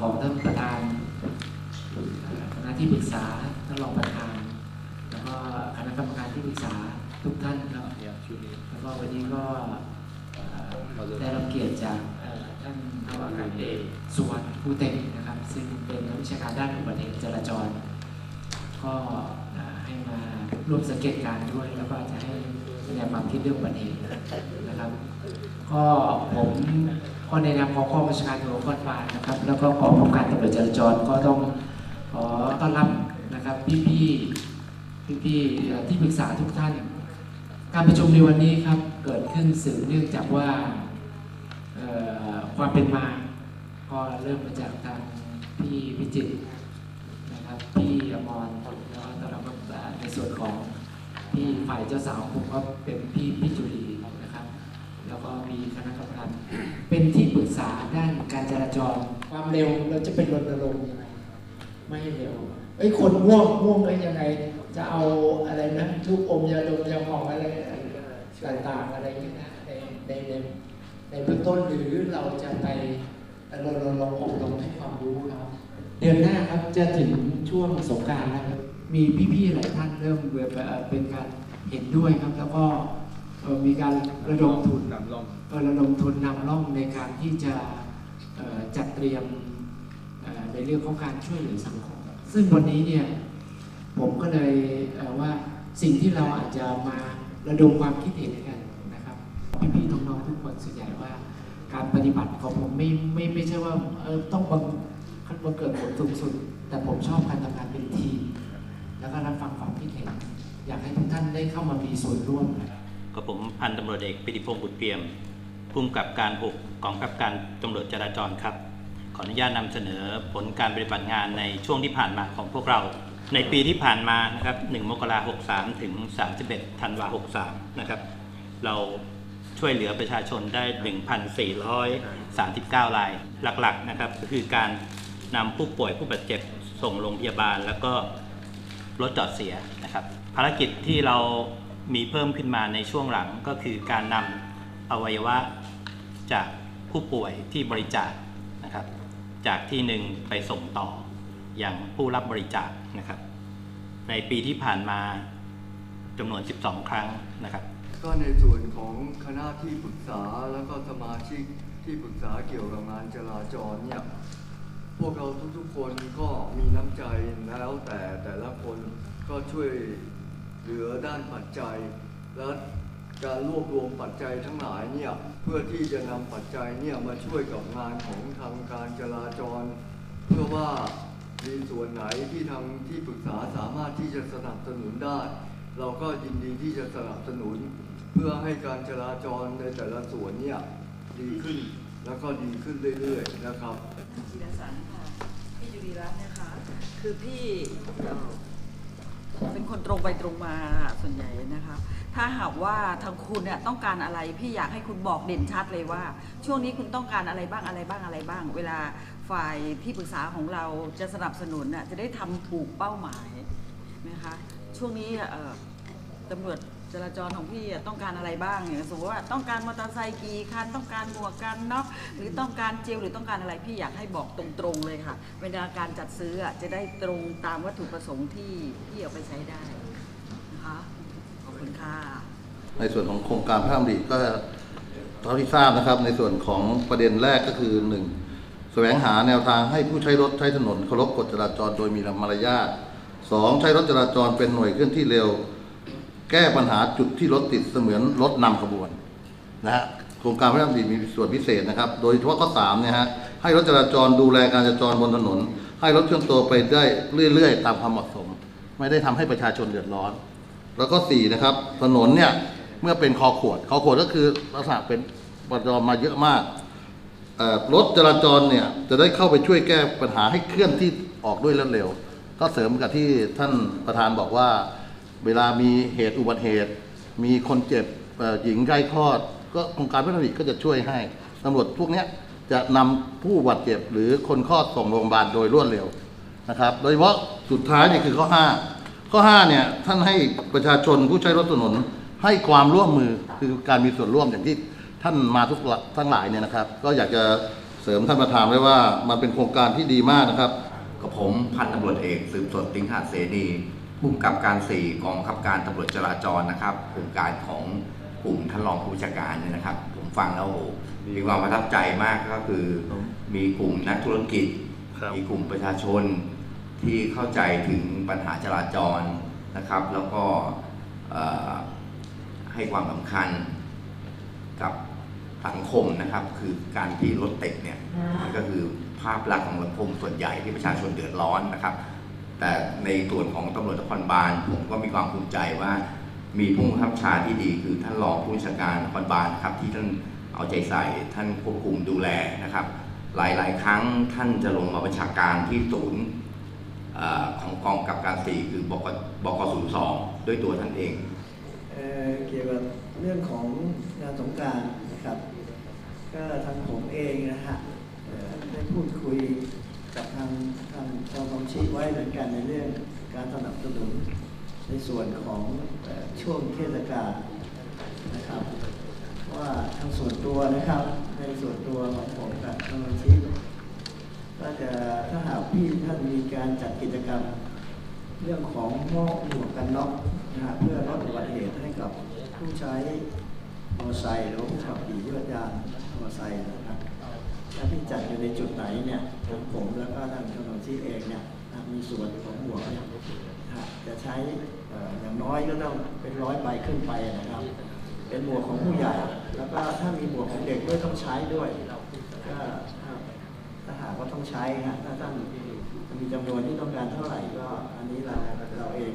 ของท่านประธานคณะที่ปรึกษาท่านรองประธาน แล้วก็คณะกรรมการที่ปรึกษาทุกท่านครับแล้วก็วันนี้ก็ได้รับเกียรติจากท่านนาวากาศเอกสุวรรณภูเต็งนะครับ ซึ่งเป็นนักวิชาการด้านอุบัติเหตุจราจร ก็ให้มาร่วมสังเกตการด้วยแล้วก็จะให้ แสดงความคิดเรื่องอุบัติเหตุนะครับก็ผมก็ในนามของกอบัญชาการตำรวจนครบาลนะครับ แล้วก็กองกำกับการตำรวจจราจรก็ต้องขอต้อนรับนะครับพี่ๆพี่ๆที่ปรึกษาทุกท่าน การประชุมในวันนี้ครับเกิดขึ้นสืบเนื่องจากว่าความเป็นมาก็เริ่มมาจากทางพี่พิจิตรนะครับพี่อมรแล้วก็ตอนหลังก็ในส่วนของ พี่ฝ่ายเจ้าสาวผมก็เป็นพี่พี่จุลีนะครับ แล้วก็มีคณะกรรมการเป็นที่ปรึกษาด้านการจราจร ความเร็วเราจะเป็นรณรงค์ยังไงไม่เร็วเอ้ยคนง่วงง่วงก็ยังไง จะเอาอะไรนะลูกอมยาดมยาหอมอะไรต่างๆอะไรอย่างเงี้ยนะในในในในเบื้องต้นหรือเราจะไปรณรงค์อบรมให้ความรู้เขาเดือนหน้าครับจะถึงช่วงสงการแล้วครับ มีพี่ๆหลายท่านเริ่มเอ่อเป็นการเห็นด้วยครับ แล้วก็เอ่อมีการระดมทุนนำล่องเอ่อระดมทุนนำร่องในการที่จะเอ่อจัดเตรียมเอ่อในเรื่องของการช่วยเหลือสังคม ซึ่งวันนี้เนี่ยผมก็เลยเอ่อว่าสิ่งที่เราอาจจะมาระดมความคิดเห็นกันนะครับ พี่ๆน้องๆทุกคนส่วนใหญ่ว่า การปฏิบัติของผมไม่ไม่ไม่ใช่ว่าเออต้องบังคับบังเกิดผลสูงสุด แต่ผมชอบการทำงานเป็นทีม แล้วก็รับฟังความคิดเห็น อยากให้ทุกท่านได้เข้ามามีส่วนร่วมกับผมพันตำรวจเอกปิติพงศ์บุตรเปี่ยมผู้กำกับการหกองกำกับการตำรวจจราจรครับ ขออนุญาตนำเสนอผลการปฏิบัติงานในช่วงที่ผ่านมาของพวกเรา ในปีที่ผ่านมานะครับ 1 มกราคม 63 ถึง 31 ธันวาคม 63 นะครับ เราช่วยเหลือประชาชนได้ 1,439 ราย หลักๆ นะครับ ก็คือการนำผู้ป่วยผู้บาดเจ็บส่งโรงพยาบาล แล้วก็ รถจอดเสียนะครับ ภารกิจที่เรามีเพิ่มขึ้นมาในช่วงหลังก็คือการนำอวัยวะจากผู้ป่วยที่บริจาคนะครับ จากที่หนึ่งไปส่งต่ออย่างผู้รับบริจาคนะครับ ในปีที่ผ่านมาจำนวน 12 ครั้งนะครับ ก็ในส่วนของคณะที่ปรึกษาแล้วก็สมาชิกที่ปรึกษาเกี่ยวกับงานจราจรเนี่ย พวกเราทุกๆคนก็มีน้ำใจแล้วแต่แต่ละคนก็ช่วยเหลือด้านปัจจัย และการรวบรวมปัจจัยทั้งหลายเนี่ยเพื่อที่จะนำปัจจัยเนี่ยมาช่วยกับงานของทางการจราจร เพื่อว่ามีส่วนไหนที่ทางที่ปรึกษาสามารถที่จะสนับสนุนได้ เราก็ยินดีที่จะสนับสนุน เพื่อให้การจราจรในแต่ละส่วนเนี่ยดีขึ้น แล้วก็ดีขึ้นเรื่อยๆนะครับจิรสันค่ะพี่จุรีรัตน์นะคะ คือพี่เป็นคนตรงไปตรงมาส่วนใหญ่นะคะ ถ้าหากว่าทางคุณเนี่ยต้องการอะไร พี่อยากให้คุณบอกเด่นชัดเลยว่า ช่วงนี้คุณต้องการอะไรบ้างอะไรบ้างอะไรบ้าง เวลาฝ่ายที่ปรึกษาของเราจะสนับสนุนน่ะจะได้ทำถูกเป้าหมายนะคะ ช่วงนี้เอ่อตำรวจ จราจรของพี่อะต้องการอะไรบ้างอย่างสมมติว่าต้องการมอเตอร์ไซค์กี่คันต้องการหมวกกันน็อกหรือต้องการเจลหรือต้องการอะไรพี่อยากให้บอกตรงๆเลยค่ะเวลาการจัดซื้ออะจะได้ตรงตามวัตถุประสงค์ที่ที่เอาไปใช้ได้นะคะขอบคุณค่ะในส่วนของโครงการพระราชดำริก็เท่าที่ทราบนะครับ ในส่วนของประเด็นแรกก็คือหนึ่งแสวงหาแนวทางให้ผู้ใช้รถใช้ถนนเคารพกฎจราจรโดยมีมารยาทสองใช้รถจราจรเป็นหน่วยเคลื่อนที่เร็ว แก้ปัญหาจุดที่รถติดเสมือนรถนำขบวนนะฮะโครงการพระราชดำริมีส่วนพิเศษนะครับ โดยเฉพาะข้อสามเนี่ยฮะให้รถจราจรดูแลการจราจรบนถนน ให้รถเคลื่อนตัวไปได้เรื่อยๆ ตามความเหมาะสม ไม่ได้ทำให้ประชาชนเดือดร้อน แล้วก็สี่นะครับถนนเนี่ยเมื่อเป็นคอขวดคอขวดก็คือลักษณะเป็นปจรมาเยอะมากรถจราจรเนี่ยจะได้เข้าไปช่วยแก้ปัญหาให้เคลื่อนที่ออกด้วยรวดเร็วก็เสริมกับที่ท่านประธานบอกว่า เวลามีเหตุอุบัติเหตุ มีคนเจ็บหญิงใกล้คลอด ก็โครงการพัฒนาก็จะช่วยให้ตำรวจพวกนี้จะนำผู้บาดเจ็บหรือคนคลอดส่งโรงพยาบาลโดยรวดเร็วนะครับ โดยเฉพาะสุดท้ายเนี่ยคือข้อห้าข้อ5เนี่ยท่านให้ประชาชนผู้ใช้รถถนนให้ความร่วมมือคือการมีส่วนร่วมอย่างที่ท่านมาทุกทั้งหลายเนี่ยนะครับ ก็อยากจะเสริมท่านประธานไว้ว่ามันเป็นโครงการที่ดีมากนะครับกับผมพันตำรวจเอกสืบสดติงหาเสนี ผู้กำกับการ4กองบังคับการตำรวจจราจรนะครับโครงการของกลุ่มท่านรองผู้บัญชาการเนี่ยนะครับ ผมฟังแล้วโอ้โหมีความประทับใจมากก็คือ มีกลุ่มนักธุรกิจครับมีกลุ่มประชาชนที่เข้าใจถึงปัญหาจราจรนะครับ แล้วก็เอ่อให้ความสำคัญกับสังคมนะครับ คือการที่รถติดเนี่ยมันก็คือภาพลักษณ์ของสังคมส่วนใหญ่ที่ประชาชนเดือดร้อนนะครับ แต่ในส่วนของตำรวจนครบาลผมก็มีความภูมิใจว่า มีผู้บังคับบัญชาที่ดีคือท่านรองผู้บัญชาการนครบาลครับที่ท่านเอาใจใส่ท่านควบคุมดูแลนะครับ หลายๆ ครั้งท่านจะลงมาบัญชาการที่ศูนย์ของกองกับการสี่คือบกบกศูนย์สองด้วยตัวท่านเองเอเกี่ยวกับเรื่องของงานสงการนะครับ ก็ทางผมเองนะฮะได้พูดคุย กับทางทางกองกองชีไว้เหมือนกันในเรื่องการสนับสนุนในส่วนของช่วงเทศกาลนะครับ ว่าทางส่วนตัวนะครับ ในส่วนตัวของผมกับกองกองชีก็จะถ้าหากพี่ท่านมีการจัดกิจกรรม เรื่องของหม้อหมวกกันน็อกนะฮะเพื่อลดอุบัติเหตุให้กับผู้ใช้มอเตอร์ไซค์หรือผู้ขับขี่ยวดยานมอเตอร์ไซค์นะครับ ถ้าที่จัดอยู่ในจุดไหนเนี่ยทางผมแล้วก็ทางถนนที่เองเนี่ยมีส่วนของหมวเนี่ยจะใช้อย่างน้อยก็ต้องเป็นร้อยใบขึ้นไปนะครับ เป็นหมวกของผู้ใหญ่ แล้วก็ถ้ามีหมวกของเด็กด้วยต้องใช้ด้วยก็ถ้าถ้าหากว่าต้องใช้ฮะถ้าท่านมีจำนวนที่ต้องการเท่าไหร่ก็อันนี้เราเราเอง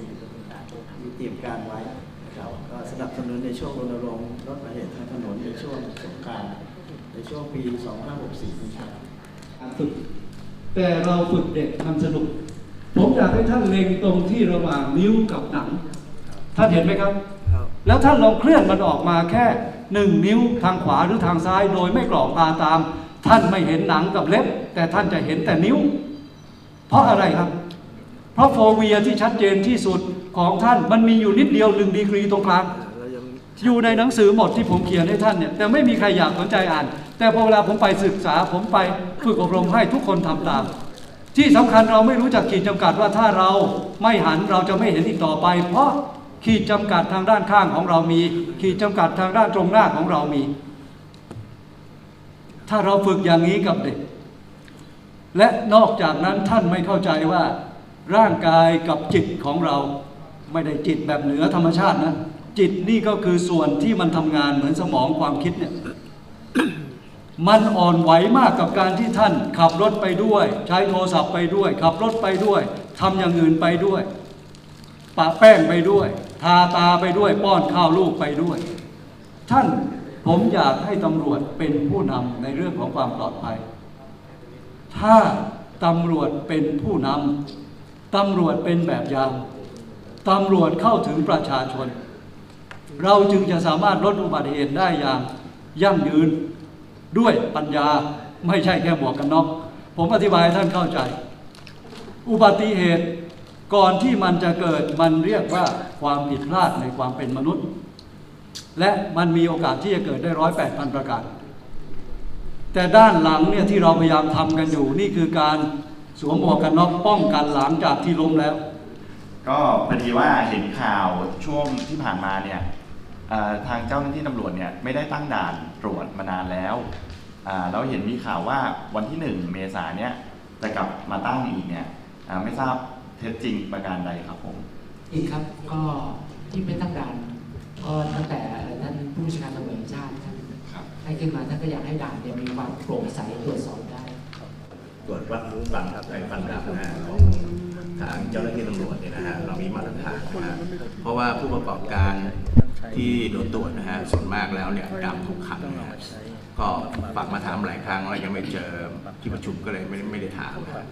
มีเตรียมการไว้นะครับก็สนับสนุนในช่วงรณรงค์ลดอุบัติเหตุทางถนนในช่วงสงกราร ในช่วงปี 2564นี้ครับฝึกแต่เราฝึกเด็กทำสนุก ผมอยากให้ท่านเล็งตรงที่ระหว่างนิ้วกับหนัง ท่านเห็นไหมครับ แล้วท่านลองเคลื่อนมันออกมาแค่หนึ่งนิ้วทางขวาหรือทางซ้าย โดยไม่กรอกตาตาม ท่านไม่เห็นหนังกับเล็บ แต่ท่านจะเห็นแต่นิ้ว เพราะอะไรครับ เพราะโฟเวียที่ชัดเจนที่สุดของท่านมันมีอยู่นิดเดียวหนึ่งดีกรีตรงกลาง อยู่ในหนังสือหมดที่ผมเขียนให้ท่านเนี่ยแต่ไม่มีใครอยากสนใจอ่าน แต่พอเวลาผมไปศึกษา ผมไปฝึกอบรมให้ทุกคนทำตาม ที่สำคัญเราไม่รู้จักขีดจำกัดว่าถ้าเราไม่หันเราจะไม่เห็นอีกต่อไป เพราะขีดจำกัดทางด้านข้างของเรามี ขีดจำกัดทางด้านตรงหน้าของเรามี ถ้าเราฝึกอย่างนี้กับเด็ก และนอกจากนั้นท่านไม่เข้าใจว่าร่างกายกับจิตของเรา ไม่ได้จิตแบบเหนือธรรมชาตินะ จิตนี่ก็คือส่วนที่มันทำงานเหมือนสมองความคิดเนี่ยมันอ่อนไหวมากกับการที่ท่าน ขับรถไปด้วย ใช้โทรศัพท์ไปด้วย ขับรถไปด้วยทำอย่างอื่นไปด้วยปะแป้งไปด้วย ทาตาไปด้วย ป้อนข้าวลูกไปด้วย ท่านผมอยากให้ตำรวจเป็นผู้นำในเรื่องของความปลอดภัย ถ้าตำรวจเป็นผู้นำตำรวจเป็นแบบอย่างตำรวจเข้าถึงประชาชน เราจึงจะสามารถลดอุบัติเหตุได้อย่างยั่งยืนด้วยปัญญาไม่ใช่แค่หมวกกันน็อกผมอธิบายท่านเข้าใจ อุบัติเหตุก่อนที่มันจะเกิดมันเรียกว่าความผิดพลาดในความเป็นมนุษย์ และมันมีโอกาสที่จะเกิดได้ร้อยแปดพันประการ แต่ด้านหลังเนี่ยที่เราพยายามทำกันอยู่นี่คือการสวมหมวกกันน็อกป้องกันหลังจากที่ล้มแล้ว ก็พอดีว่าเห็นข่าวช่วงที่ผ่านมาเนี่ย ทางเจ้าหน้าที่ตำรวจเนี่ยไม่ได้ตั้งด่านตรวจมานานแล้วอ่าแล้วเห็นมีข่าวว่าวันที่หนึ่งเมษายนเนี่ยจะกลับมาตั้งอีกเนี่ยอ่าไม่ทราบเท็จจริงประการใดครับผมอีกครับก็ที่ไม่ตั้งด่านก็ตั้งแต่ท่านผู้บัญชาการตำรวจแห่งชาติท่านครับให้ขึ้นมาท่านก็อยากให้ด่านเนี่ยมีความโปร่งใสตรวจสอบได้ตรวจวัดฟันครับในฟันดาบนะฮะของทางเจ้าหน้าที่ตำรวจเนี่ยนะฮะเรามีมาตรฐานนะฮะเพราะว่าผู้ประกอบการ ที่โดนตรวจนะฮะส่วนมากแล้วเนี่ยดำทุกครั้งนะฮะก็ฝากมาถามหลายครั้งแล้วยังไม่เจอที่ประชุมก็เลยไม่ไม่ได้ถามนะ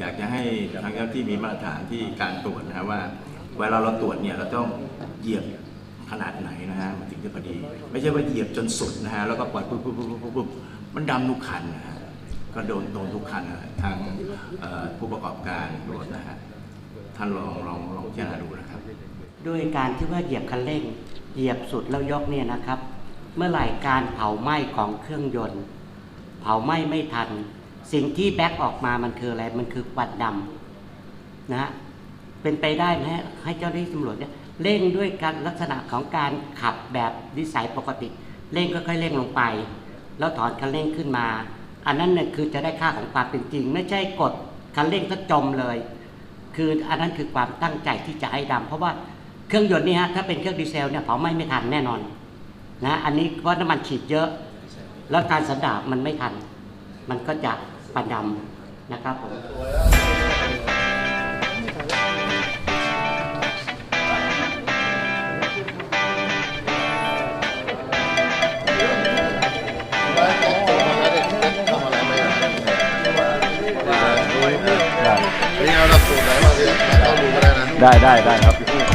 อยากจะให้ทางเจ้าที่มีมาตรฐานที่การตรวจนะฮะว่าเวลาเราตรวจเนี่ยเราต้องเหยียบขนาดไหนนะฮะมันถึงจะพอดี ไม่ใช่ว่าเหยียบจนสุดนะฮะแล้วก็ปล่อยปุ๊บปุ๊บปุ๊บปุ๊บปุบมันดำทุกคันนะฮะก็โดนโดนทุกคันนะทางผู้ประกอบการรถนะฮะท่านลองลองลองพิจารณาดูนะ ด้วยการที่ว่าเหยียบคันเร่ง เหยียบสุดแล้วยกเนี่ยนะครับ เมื่อไหร่การเผาไหม้ของเครื่องยนต์ เผาไหม้ไม่ทัน สิ่งที่แบ็กออกมามันคืออะไรมันคือควันดำนะฮะเป็นไปได้ไหมให้เจ้าหน้าที่ตำรวจเนี่ยเร่งด้วยการลักษณะของการขับแบบวิสัยปกติ เร่งค่อยๆเร่งลงไป แล้วถอนคันเร่งขึ้นมา อันนั้นเนี่ยคือจะได้ค่าของความเป็นจริง ไม่ใช่กดคันเร่งก็จมเลย คืออันนั้นคือความตั้งใจที่จะให้ดำเพราะว่า เครื่องยนต์นี่ฮะถ้าเป็นเครื่องดีเซลเนี่ยเผาไหม้ไม่ทันแน่นอนนะอันนี้เพราะน้ำมันฉีดเยอะ แล้วการสันดาบมันไม่ทัน มันก็จะประดำนะครับผมนี่เอาหลักสูตรไหนมาสิต้องดูก็ได้นะ ได้ได้ได้ครับ